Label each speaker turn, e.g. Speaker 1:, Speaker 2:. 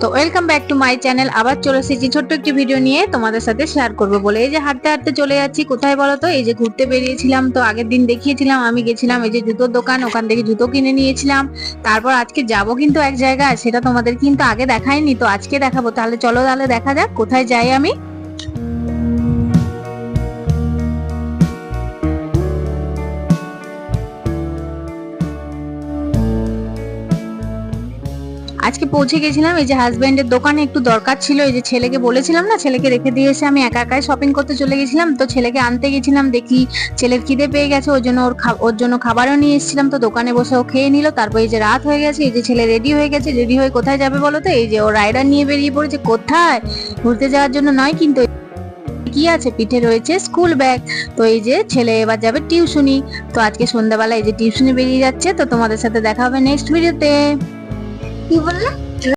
Speaker 1: তো welcome back to my channel আবার চলে এসেছি ছোট্ট একটি ভিডিও নিয়ে তোমাদের সাথে শেয়ার করব বলে। এই যে হাঁটতে হাঁটতে চলে যাচ্ছি, কোথায় বলো তো? এই যে ঘুরতে বেরিয়েছিলাম তো, আগের দিন দেখিয়েছিলাম, আমি গেছিলাম এই যে জুতোর দোকান, ওখান থেকে জুতো কিনে নিয়েছিলাম। তারপর আজকে যাব কিন্তু এক জায়গায়, সেটা তোমাদের কিন্তু আগে দেখায়নি তো আজকে দেখাবো। তাহলে চলো তাহলে দেখা যাক, কোথায় যাই আমি? আজকে পৌঁছে গেছিলাম, এই যে হাজব্যান্ডের দোকানে একটু দরকার ছিল, এই যে ছেলেকে বলেছিলাম না, ছেলেকে রেখে দিয়ে এসে আমি একা একাই শপিং করতে চলে গেছিলাম, তো ছেলেকে আনতে গেছিলাম, দেখি ছেলের খিদে পেয়ে গেছে, ওর জন্য ওর ওর জন্য খাবারও নিয়ে এসেছিলাম, তো দোকানে বসে ও খেয়ে নিল, তারপর এই যে রাত হয়ে গেছে, এই যে ছেলে রেডি হয়ে গেছে রেডি হয়ে কোথায় যাবে বলো তো? এই যে ও রাইডার নিয়ে বেরিয়ে পড়েছে, কোথায়? ঘুরতে যাওয়ার জন্য নয়, কিন্তু কি আছে? পিঠে রয়েছে স্কুল ব্যাগ তো এই যে ছেলে এবার যাবে টিউশনি তো আজকে সন্ধ্যাবেলা এই যে টিউশনি বেরিয়ে যাচ্ছে, তো তোমাদের সাথে দেখা হবে নেক্সট ভিডিওতে
Speaker 2: কি বললে